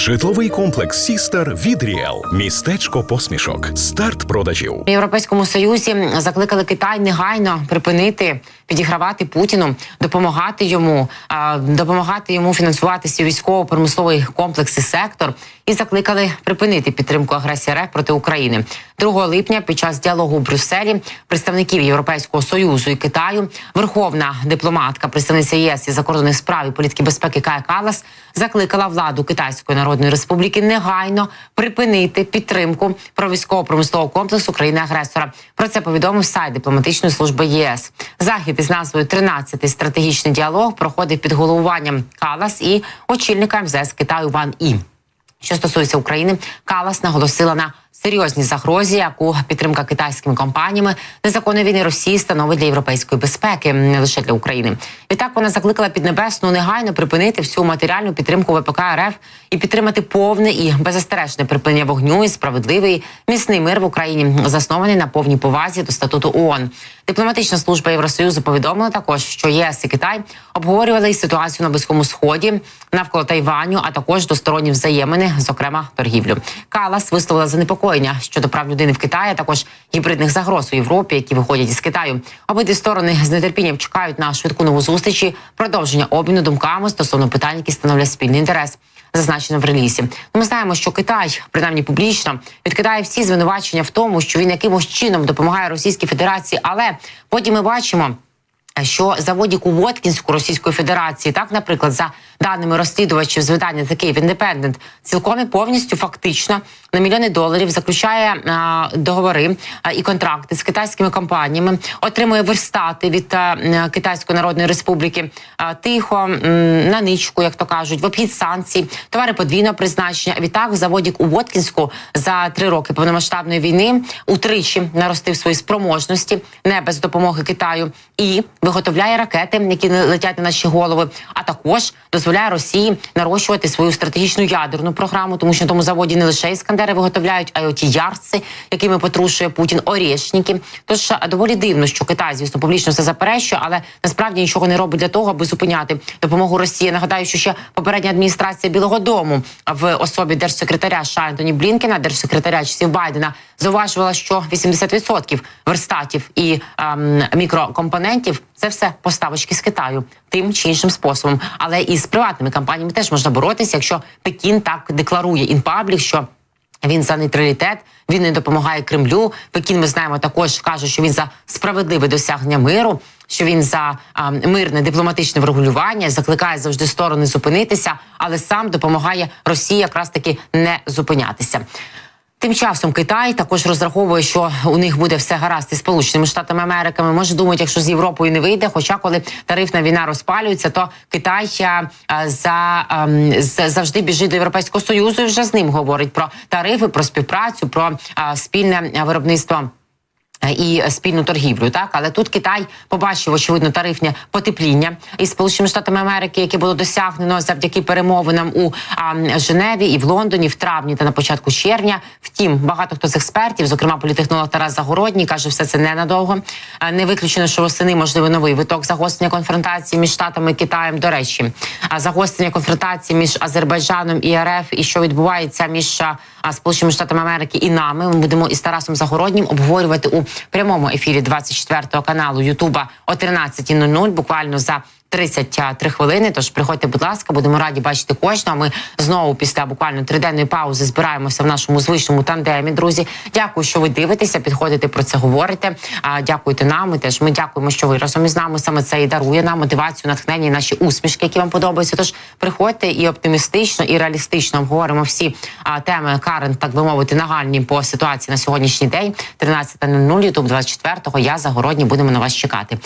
Житловий комплекс Сістер від Ріел. Містечко посмішок. Старт продажів. В Європейському Союзі закликали Китай негайно припинити підігравати Путіну, допомагати йому, допомагати йому фінансувати свій військово-промисловий комплекс і сектор, і закликали припинити підтримку агресії РФ проти України. 2 липня під час діалогу у Брюсселі представників Європейського союзу і Китаю верховна дипломатка, представниця ЄС із закордонних справ і політики безпеки Кая Калас закликала владу Китайської Народної Республіки негайно припинити підтримку про військово-промислового комплексу країни-агресора. Про це повідомив сайт дипломатичної служби ЄС. Захід із назвою «13-й стратегічний діалог проходив під головуванням Калас і очільника МЗС Китаю Ван І. Що стосується України, Калас наголосила на серйозній загрозі, яку підтримка китайськими компаніями незаконної війни Росії становить для європейської безпеки, не лише для України. Відтак вона закликала Піднебесну негайно припинити всю матеріальну підтримку ВПК РФ і підтримати повне і беззастережне припинення вогню і справедливий міцний мир в Україні, заснований на повній повазі до статуту ООН. Дипломатична служба Євросоюзу повідомила також, що ЄС і Китай обговорювали ситуацію на близькому сході навколо Тайваню, а також двосторонні взаємини, зокрема торгівлю. Калас висловила занепокоєння щодо прав людини в Китаї, також гібридних загроз у Європі, які виходять із Китаю. Обидві сторони з нетерпінням чекають на швидку нову зустріч і продовження обміну думками стосовно питань, які становлять спільний інтерес. Зазначено в релізі. Ну, Ми знаємо, що Китай, принаймні публічно, відкидає всі звинувачення в тому, що він якимось чином допомагає Російській Федерації, але потім ми бачимо. Що заводік у Російської Федерації, так, наприклад, за даними розслідувачів з видання The Cave Independent, цілком і повністю фактично на мільйони доларів заключає а, договори а, і контракти з китайськими компаніями, отримує верстати від а, Китайської Народної Республіки а, тихо м, на ничку, як то кажуть, в обхід санкцій, товари подвійного призначення. Відтак заводік у Воткінську за три роки повномасштабної війни утричі наростив свої спроможності не без допомоги Китаю і виготовляє ракети, які летять на наші голови, а також дозволяє Росії нарощувати свою стратегічну ядерну програму, тому що на тому заводі не лише іскандери виготовляють, а й оті ярци, якими потрушує Путін, орєшники. Тож доволі дивно, що Китай, звісно, публічно це заперечує, але насправді нічого не робить для того, аби зупиняти допомогу Росії. Нагадаю, що ще попередня адміністрація Білого Дому в особі держсекретаря США Блінкена, держсекретаря часів Байдена, зауважувала, що 80% верстатів і ем, мікрокомпонентів це все поставочки з Китаю тим чи іншим способом. Але і з приватними компаніями теж можна боротися, якщо Пекін так декларує інпаблік, що він за нейтралітет, він не допомагає Кремлю. Пекін ми знаємо також каже, що він за справедливе досягнення миру, що він за а, мирне дипломатичне врегулювання, закликає завжди сторони зупинитися, але сам допомагає Росії якраз таки не зупинятися. Тим часом Китай також розраховує, що у них буде все гаразд із Сполученими Штатами Америки. Може думають, якщо з Європою не вийде. Хоча коли тарифна війна розпалюється, то Китай а, за а, завжди біжить до Європейського союзу і вже з ним говорить про тарифи, про співпрацю, про а, спільне виробництво. І спільну торгівлю, так але тут Китай побачив очевидно тарифне потепління із сполученими штатами Америки, яке було досягнено завдяки перемовинам у а, Женеві і в Лондоні в травні та на початку червня. Втім, багато хто з експертів, зокрема політехнолог Тарас Загородній, каже, все це ненадовго. Не виключено, що восени можливий новий виток загострення конфронтації між штатами і Китаєм. До речі, а загострення конфронтації між Азербайджаном і РФ, і що відбувається між сполученими штатами Америки і нами. Ми будемо із Тарасом Загороднім обговорювати у прямому ефірі 24 каналу Ютуба о 13.00, буквально за 33 хвилини. Тож приходьте, будь ласка, будемо раді бачити кожного. Ми знову після буквально триденної паузи збираємося в нашому звичному тандемі. Друзі, дякую, що ви дивитеся, підходите про це говорите. А дякуйте нам. Ми теж ми дякуємо, що ви разом із нами. Саме це і дарує нам мотивацію, натхнення, і наші усмішки, які вам подобаються. Тож приходьте і оптимістично, і реалістично обговоримо всі а, теми Карен, так би мовити, нагальні по ситуації на сьогоднішній день. 13.00, Ютуб 24-го. Я загородні будемо на вас чекати.